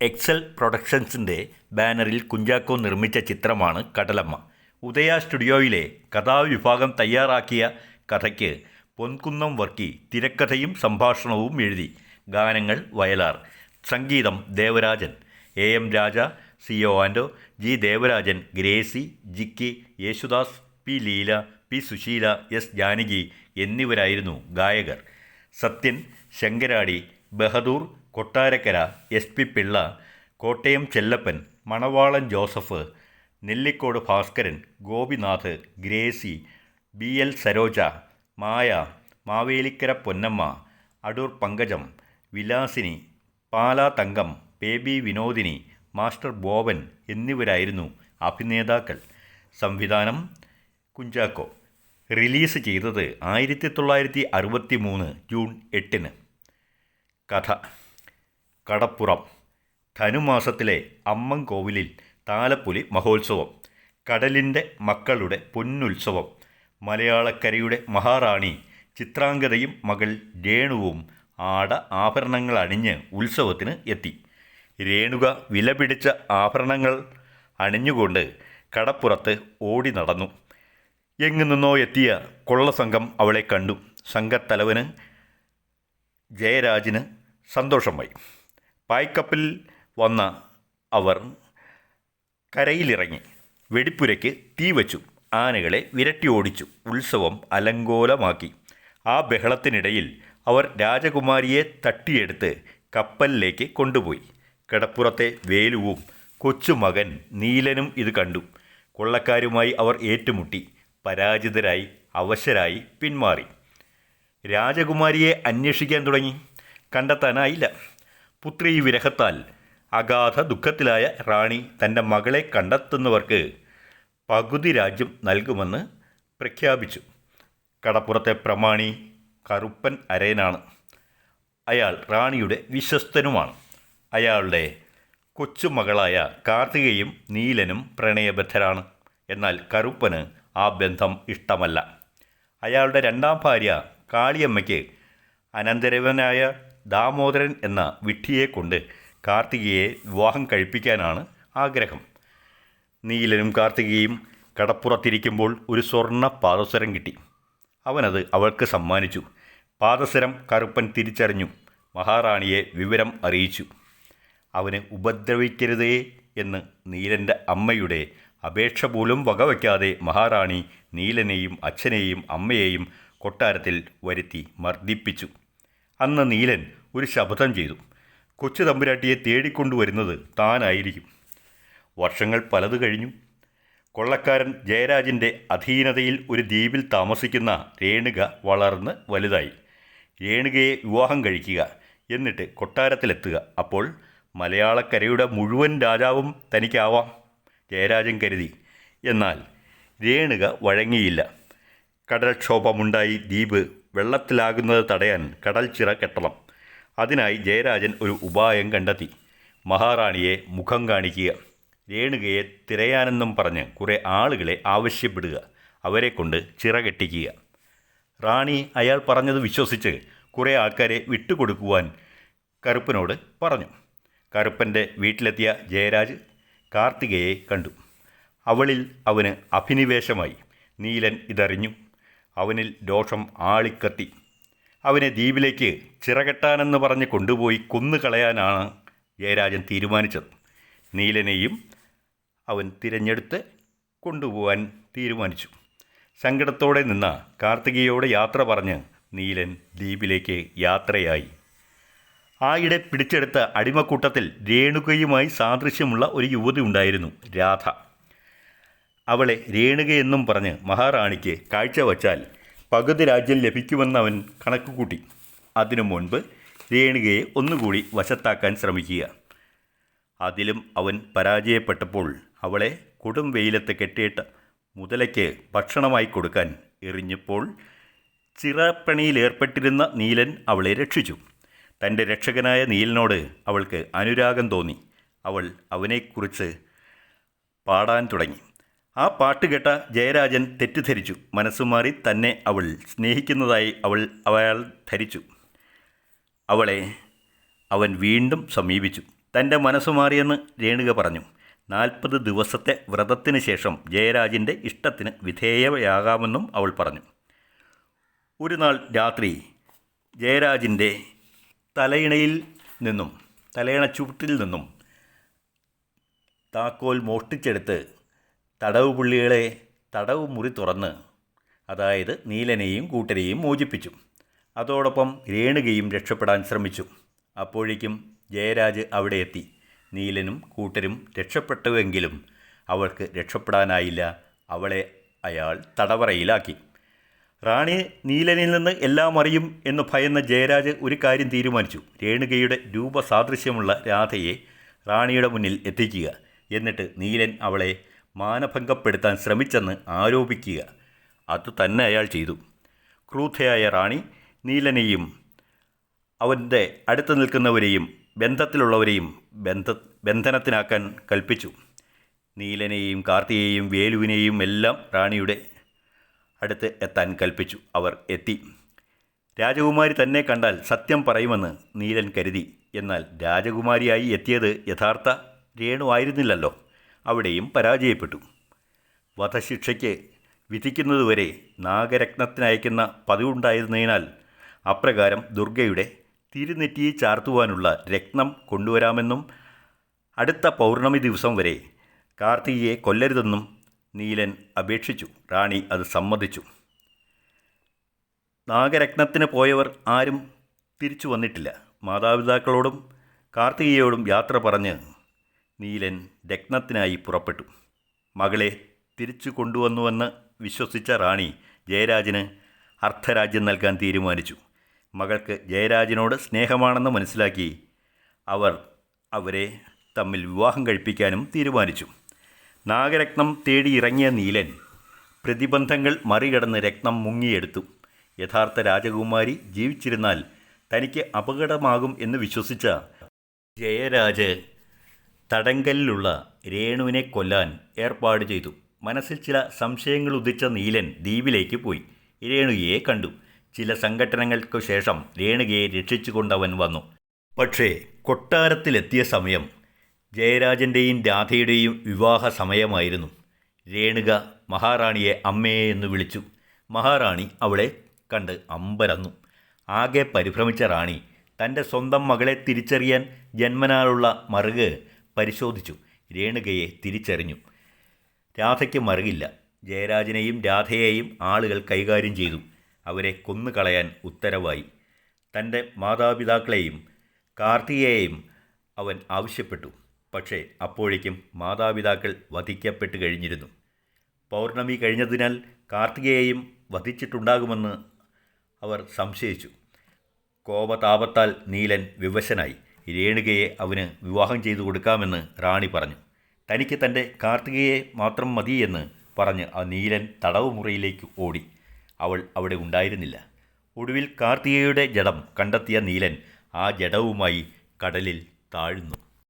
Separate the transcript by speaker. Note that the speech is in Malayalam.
Speaker 1: എക്സൽ പ്രൊഡക്ഷൻസിന്റെ ബാനറിൽ കുഞ്ചാക്കോ നിർമ്മിച്ച ചിത്രമാണ് കടലമ്മ. ഉദയ സ്റ്റുഡിയോയിലെ കഥാവിഭാഗം തയ്യാറാക്കിയ കഥയ്ക്ക് പൊൻകുന്നം വർക്കി തിരക്കഥയും സംഭാഷണവും എഴുതി. ഗാനങ്ങൾ വയലാർ. സംഗീതം Devarajan. A M Raja C O Anto G Devarajan Gracy Jikki Yesudas P Leela P Susheela S Janaki എന്നിവരായിരുന്നു ഗായകർ. Sathyan Sankaradi Bahadur Kottarakkara S P Pillai Kottayam Chellappan Manavalan Joseph Nellikode Bhaskaran Gopinath Gracy B L Saroja Maya Mavelikkara Ponnamma Adoor Pankajam Vilasini Pala Thankam Baby Vinodini Master Bowan എന്നിവരായിരുന്നു അഭിനേതാക്കൾ. സംവിധാനം കുഞ്ചാക്കോ. റിലീസ് ചെയ്തത് ആയിരത്തി തൊള്ളായിരത്തി അറുപത്തി മൂന്ന് ജൂൺ എട്ടിന്. കഥ. കടപ്പുറം. ധനുമാസത്തിലെ അമ്മൻകോവിലിൽ താലപ്പൊലി മഹോത്സവം കടലിന്റെ മക്കളുടെ പൊന്നുത്സവം മലയാളക്കരയുടെ മഹാറാണി ചിത്രാംഗതയും മകൾ രേണുവും ആട ആഭരണങ്ങൾ അണിഞ്ഞ് ഉത്സവത്തിന് എത്തി. രേണുക വിലപിടിച്ച ആഭരണങ്ങൾ അണിഞ്ഞുകൊണ്ട് കടപ്പുറത്ത് ഓടി നടന്നു. എങ്ങു നിന്നോ എത്തിയ കൊള്ളസംഘം അവളെ കണ്ടു. സംഘത്തലവന് ജയരാജിന് സന്തോഷമായി. പായ്ക്കപ്പിൽ വന്ന അവർ കരയിലിറങ്ങി. വെടിപ്പുരയ്ക്ക് തീ വച്ചു. ആനകളെ വിരട്ടി ഓടിച്ചു. ഉത്സവം അലങ്കോലമാക്കി. ആ ബഹളത്തിനിടയിൽ അവർ രാജകുമാരിയെ തട്ടിയെടുത്ത് കപ്പലിലേക്ക് കൊണ്ടുപോയി. കിടപ്പുറത്തെ വേലുവും കൊച്ചുമകൻ നീലനും ഇത് കണ്ടു. കൊള്ളക്കാരുമായി അവർ ഏറ്റുമുട്ടി. പരാജിതരായി അവശരായി പിന്മാറി. രാജകുമാരിയെ അന്വേഷിക്കാൻ തുടങ്ങി. കണ്ടെത്താനായില്ല. പുത്രി വിരഹത്താൽ അഗാധ ദുഃഖത്തിലായ റാണി തന്റെ മകളെ കണ്ടെത്തുന്നവർക്ക് പകുതി രാജ്യം നൽകുമെന്ന് പ്രഖ്യാപിച്ചു. കടപ്പുറത്തെ പ്രമാണി കറുപ്പൻ അരയനാണ്. അയാൾ റാണിയുടെ വിശ്വസ്തനുമാണ്. അയാളുടെ കൊച്ചുമകളായ കാർത്തികയും നീലനും പ്രണയബദ്ധരാണ്. എന്നാൽ കറുപ്പന് ആ ബന്ധം ഇഷ്ടമല്ല. അയാളുടെ രണ്ടാം ഭാര്യ കാളിയമ്മയ്ക്ക് അനന്തരവനായ ദാമോദരൻ എന്ന വിഡ്ഢിയെ കൊണ്ട് കാർത്തികയെ വിവാഹം കഴിപ്പിക്കാനാണ് ആഗ്രഹം. നീലനും കാർത്തികയും കടപ്പുറത്തിരിക്കുമ്പോൾ ഒരു സ്വർണ പാദസരം കിട്ടി. അവനത് അവൾക്ക് സമ്മാനിച്ചു. പാദസരം കറുപ്പൻ തിരിച്ചറിഞ്ഞു. മഹാറാണിയെ വിവരം അറിയിച്ചു. അവന് ഉപദ്രവിക്കരുതേ എന്ന് നീലന്റെ അമ്മയുടെ അപേക്ഷ പോലും വകവയ്ക്കാതെ മഹാറാണി നീലനെയും അച്ഛനെയും അമ്മയെയും കൊട്ടാരത്തിൽ വരുത്തി മർദ്ദിപ്പിച്ചു. അന്ന് നീലൻ ഒരു ശപഥം ചെയ്തു. കൊച്ചു തമ്പുരാട്ടിയെ തേടിക്കൊണ്ടുവരുന്നത് താനായിരിക്കും. വർഷങ്ങൾ പലത് കഴിഞ്ഞു. കൊള്ളക്കാരൻ ജയരാജിന്റെ അധീനതയിൽ ഒരു ദ്വീപിൽ താമസിക്കുന്ന രേണുക വളർന്ന് വലുതായി. രേണുകയെ വിവാഹം കഴിക്കുക എന്നിട്ട് കൊട്ടാരത്തിലെത്തുക. അപ്പോൾ മലയാളക്കരയുടെ മുഴുവൻ രാജാവും തനിക്കാവാം. ജയരാജൻ കരുതി. എന്നാൽ രേണുക വഴങ്ങിയില്ല. കടൽക്ഷോഭമുണ്ടായി ദ്വീപ് വെള്ളത്തിലാകുന്നത് തടയാൻ കടൽ ചിറ കെട്ടണം. അതിനായി ജയരാജൻ ഒരു ഉപായം കണ്ടെത്തി. മഹാറാണിയെ മുഖം കാണിക്കുക. രേണുകയെ തിരയാനെന്നും പറഞ്ഞ് കുറേ ആളുകളെ ആവശ്യപ്പെടുക. അവരെ കൊണ്ട് ചിറ കെട്ടിക്കുക. റാണി അയാൾ പറഞ്ഞത് വിശ്വസിച്ച് കുറേ ആൾക്കാരെ വിട്ടുകൊടുക്കുവാൻ കറുപ്പനോട് പറഞ്ഞു. കറുപ്പന്റെ വീട്ടിലെത്തിയ ജയരാജ് കാർത്തികയെ കണ്ടു. അവളിൽ അവന് അഭിനിവേശമായി. നീലൻ ഇതറിഞ്ഞു. അവനിൽ ദോഷം ആളിക്കത്തി. അവനെ ദ്വീപിലേക്ക് ചിറകെട്ടാനെന്ന് പറഞ്ഞ് കൊണ്ടുപോയി കൊന്നുകളയാനാണ് ജയരാജൻ തീരുമാനിച്ചത്. നീലനെയും അവൻ തിരഞ്ഞെടുത്ത് കൊണ്ടുപോകാൻ തീരുമാനിച്ചു. സങ്കടത്തോടെ നിന്ന കാർത്തികയോട് യാത്ര പറഞ്ഞ് നീലൻ ദ്വീപിലേക്ക് യാത്രയായി. ആയിടെ പിടിച്ചെടുത്ത അടിമക്കൂട്ടത്തിൽ രേണുകയുമായി സാദൃശ്യമുള്ള ഒരു യുവതി ഉണ്ടായിരുന്നു രാധ. അവളെ രേണുകയെന്നും പറഞ്ഞ് മഹാറാണിക്ക് കാഴ്ചവച്ചാൽ പകുതി രാജ്യം ലഭിക്കുമെന്ന് അവൻ കണക്കുകൂട്ടി. അതിനു മുൻപ് രേണുകയെ ഒന്നുകൂടി വശത്താക്കാൻ ശ്രമിക്കുക. അതിലും അവൻ പരാജയപ്പെട്ടപ്പോൾ അവളെ കൊടും വെയിലത്ത് കെട്ടിയിട്ട് മുതലയ്ക്ക് ഭക്ഷണമായി കൊടുക്കാൻ എറിഞ്ഞപ്പോൾ ചിറപ്പണിയിലേർപ്പെട്ടിരുന്ന നീലൻ അവളെ രക്ഷിച്ചു. തന്റെ രക്ഷകനായ നീലനോട് അവൾക്ക് അനുരാഗം തോന്നി. അവൾ അവനെക്കുറിച്ച് പാടാൻ തുടങ്ങി. ആ പാട്ട് കേട്ട ജയരാജൻ തെറ്റിദ്ധരിച്ചു. മനസ്സുമാറി തന്നെ അവൾ സ്നേഹിക്കുന്നതായി അവൾ അയാൾ ധരിച്ചു. അവളെ അവൻ വീണ്ടും സമീപിച്ചു. തന്റെ മനസ്സു മാറിയെന്ന് രേണുക പറഞ്ഞു. നാൽപ്പത് ദിവസത്തെ വ്രതത്തിന് ശേഷം ജയരാജിന്റെ ഇഷ്ടത്തിന് വിധേയയാകാമെന്നും അവൾ പറഞ്ഞു. ഒരു നാൾ രാത്രി ജയരാജിന്റെ തലയിണയിൽ നിന്നും തലയിണ ചുവട്ടിൽ നിന്നും താക്കോൽ മോഷ്ടിച്ചെടുത്ത് തടവ് പുള്ളികളെ തടവ് മുറി തുറന്ന് അതായത് നീലനെയും കൂട്ടരെയും മോചിപ്പിച്ചു. അതോടൊപ്പം രേണുകയും രക്ഷപ്പെടാൻ ശ്രമിച്ചു. അപ്പോഴേക്കും ജയരാജ് അവിടെ എത്തി. നീലനും കൂട്ടരും രക്ഷപ്പെട്ടുവെങ്കിലും അവൾക്ക് രക്ഷപ്പെടാനായില്ല. അവളെ അയാൾ തടവറയിലാക്കി. റാണി നീലനിൽ നിന്ന് എല്ലാം അറിയും എന്ന് ഭയന്ന ജയരാജ് ഒരു കാര്യം തീരുമാനിച്ചു. രേണുകയുടെ രൂപസാദൃശ്യമുള്ള രാധയെ റാണിയുടെ മുന്നിൽ എത്തിക്കുക. എന്നിട്ട് നീലൻ അവളെ മാനഭംഗപ്പെടുത്താൻ ശ്രമിച്ചെന്ന് ആരോപിക്കുക. അത് തന്നെ അയാൾ ചെയ്തു. ക്രൂദ്ധയായ റാണി നീലനെയും അവന്റെ അടുത്ത് നിൽക്കുന്നവരെയും ബന്ധത്തിലുള്ളവരെയും ബന്ധ ബന്ധനത്തിനാക്കാൻ കൽപ്പിച്ചു. നീലനെയും കാർത്തിയെയും വേലുവിനെയും എല്ലാം റാണിയുടെ അടുത്ത് എത്താൻ കൽപ്പിച്ചു. അവർ എത്തി. രാജകുമാരി തന്നെ കണ്ടാൽ സത്യം പറയുമെന്ന് നീലൻ കരുതി. എന്നാൽ രാജകുമാരിയായി എത്തിയത് യഥാർത്ഥ രേണു ആയിരുന്നില്ലല്ലോ. അവിടെയും പരാജയപ്പെട്ടു. വധശിക്ഷയ്ക്ക് വിധിക്കുന്നതുവരെ നാഗരത്നത്തിനയക്കുന്ന പതിവുണ്ടായിരുന്നതിനാൽ അപ്രകാരം ദുർഗയുടെ തിരുനെറ്റിയെ ചാർത്തുവാനുള്ള രത്നം കൊണ്ടുവരാമെന്നും അടുത്ത പൗർണമി ദിവസം വരെ കാർത്തികയെ കൊല്ലരുതെന്നും നീലൻ അപേക്ഷിച്ചു. റാണി അത് സമ്മതിച്ചു. നാഗരത്നത്തിന് പോയവർ ആരും തിരിച്ചു വന്നിട്ടില്ല. മാതാപിതാക്കളോടും കാർത്തികയോടും യാത്ര പറഞ്ഞ് നീലൻ രത്നത്തിനായി പുറപ്പെട്ടു. മകളെ തിരിച്ചു കൊണ്ടുവന്നുവെന്ന് വിശ്വസിച്ച റാണി ജയരാജന് അർദ്ധരാജ്യം നൽകാൻ തീരുമാനിച്ചു. മകൾക്ക് ജയരാജനോട് സ്നേഹമാണെന്ന് മനസ്സിലാക്കി അവർ അവരെ തമ്മിൽ വിവാഹം കഴിപ്പിക്കാനും തീരുമാനിച്ചു. നാഗരത്നം തേടി ഇറങ്ങിയ നീലൻ പ്രതിബന്ധങ്ങൾ മറികടന്ന് രത്നം മുങ്ങിയെടുത്തു. യഥാർത്ഥ രാജകുമാരി ജീവിച്ചിരുന്നാൽ തനിക്ക് അപകടമാകും എന്ന് വിശ്വസിച്ച ജയരാജ് തടങ്കലിലുള്ള രേണുവിനെ കൊല്ലാൻ ഏർപ്പാട് ചെയ്തു. മനസ്സിൽ ചില സംശയങ്ങൾ ഉദിച്ച നീലൻ ദ്വീപിലേക്ക് പോയി. രേണുകയെ കണ്ടു. ചില സംഘടനകൾക്കു ശേഷം രേണുകയെ രക്ഷിച്ചുകൊണ്ടവൻ വന്നു. പക്ഷേ കൊട്ടാരത്തിലെത്തിയ സമയം ജയരാജന്റെയും രാധയുടെയും വിവാഹ സമയമായിരുന്നു. രേണുക മഹാറാണിയെ അമ്മേ എന്ന് വിളിച്ചു. മഹാറാണി അവളെ കണ്ട് അമ്പരന്നു. ആകെ പരിഭ്രമിച്ച റാണി തന്റെ സ്വന്തം മകളെ തിരിച്ചറിയാൻ ജന്മനാലുള്ള മറുക് പരിശോധിച്ചു. രേണുകയെ തിരിച്ചറിഞ്ഞു. രാധയ്ക്ക് മറുകില്ല. ജയരാജനെയും രാധയെയും ആളുകൾ കൈകാര്യം ചെയ്തു. അവരെ കൊന്നുകളയാൻ ഉത്തരവായി. തന്റെ മാതാപിതാക്കളെയും കാർത്തികയെയും അവൻ ആവശ്യപ്പെട്ടു. പക്ഷേ അപ്പോഴേക്കും മാതാപിതാക്കൾ വധിക്കപ്പെട്ട് കഴിഞ്ഞിരുന്നു. പൗർണമി കഴിഞ്ഞതിനാൽ കാർത്തികയെയും വധിച്ചിട്ടുണ്ടാകുമെന്ന് അവർ സംശയിച്ചു. കോപതാപത്താൽ നീലൻ വിവശനായി. രേണുകയെ അവന് വിവാഹം ചെയ്തു കൊടുക്കാമെന്ന് റാണി പറഞ്ഞു. തനിക്ക് തന്റെ കാർത്തികയെ മാത്രം മതിയെന്ന് പറഞ്ഞ് ആ നീലൻ തടവ് മുറിയിലേക്ക് ഓടി. അവൾ അവിടെ ഉണ്ടായിരുന്നില്ല. ഒടുവിൽ കാർത്തികയുടെ ജഡം കണ്ടെത്തിയ നീലൻ ആ ജഡവുമായി കടലിൽ താഴ്ന്നു.